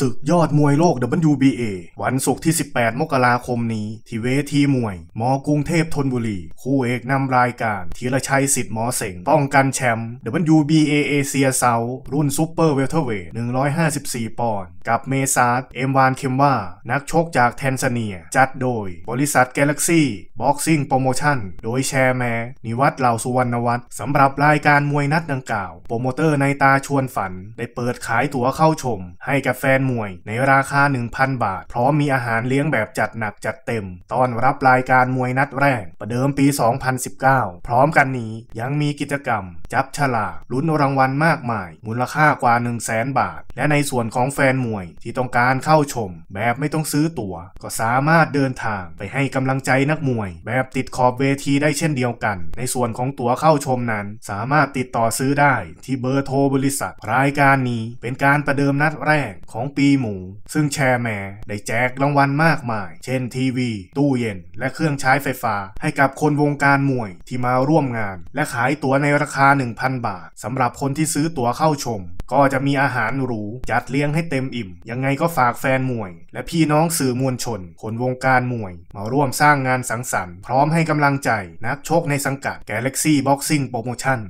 ศึกยอดมวยโลก WBA วันศุกร์ที่ 18 มกราคมนี้ที่เวทีมวยมกรุงเทพธนบุรี คู่เอกนำรายการธีรชัยสิทธิ์หมอเสงป้องกันแชมป์ WBA เอเชียเซารุ่นซูเปอร์เวลเทอร์เวท154 ปอนด์กับเมซาร์เอ็มวานเคมว่า นักชกจากแทนซาเนีย จัดโดย บริษัทกาแล็กซี่บ็อกซิ่งโปรโมชั่นโดยแชร์แมนิวัฒน์เหล่าสุวรรณวัฒน์สำหรับรายการมวยนัดดังกล่าว โปรโมเตอร์ในตาชวนฝัน ได้เปิดขายตั๋วเข้าชม ให้กับแฟนมวย ในราคา 1,000 บาท พร้อมมีอาหารเลี้ยงแบบจัดหนักจัดเต็ม ต้อนรับรายการมวยนัดแรก ประเดิมปี 2019 พร้อมกันนี้ยังมีกิจกรรม จับฉลากลุ้นรางวัลมากมาย มูลค่ากว่า 1 0 0 0 0แบาท และในส่วนของแฟนมวยที่ต้องการเข้าชม แบบไม่ต้องซื้อตั๋ว ก็สามารถเดินทางไปให้กำลังใจนักมวย แบบติดขอบเวทีได้เช่นเดียวกัน ในส่วนของตั๋วเข้าชมนั้น สามารถติดต่อซื้อได้ที่เบอร์โทรบริษัท รายการนี้เป็นการประเดิมนัดแรกของปีหมู ซึ่งแชร์แมร์ได้แจกรางวัลมากมาย เช่นทีวี ตู้เย็น และเครื่องใช้ไฟฟ้า ให้กับคนวงการมวยที่มาร่วมงาน และขายตั๋วในราคา 1,000 บาทสำหรับคนที่ซื้อตั๋วเข้าชม ก็จะมีอาหารหรูจัดเลี้ยงให้เต็มอิ่ม ยังไงก็ฝากแฟนมวย และพี่น้องสื่อมวลชน คนวงการมวย มาร่วมสร้างงานสังสรรค์พร้อมให้กำลังใจนักชกในสังกัด Galaxy Boxing Promotion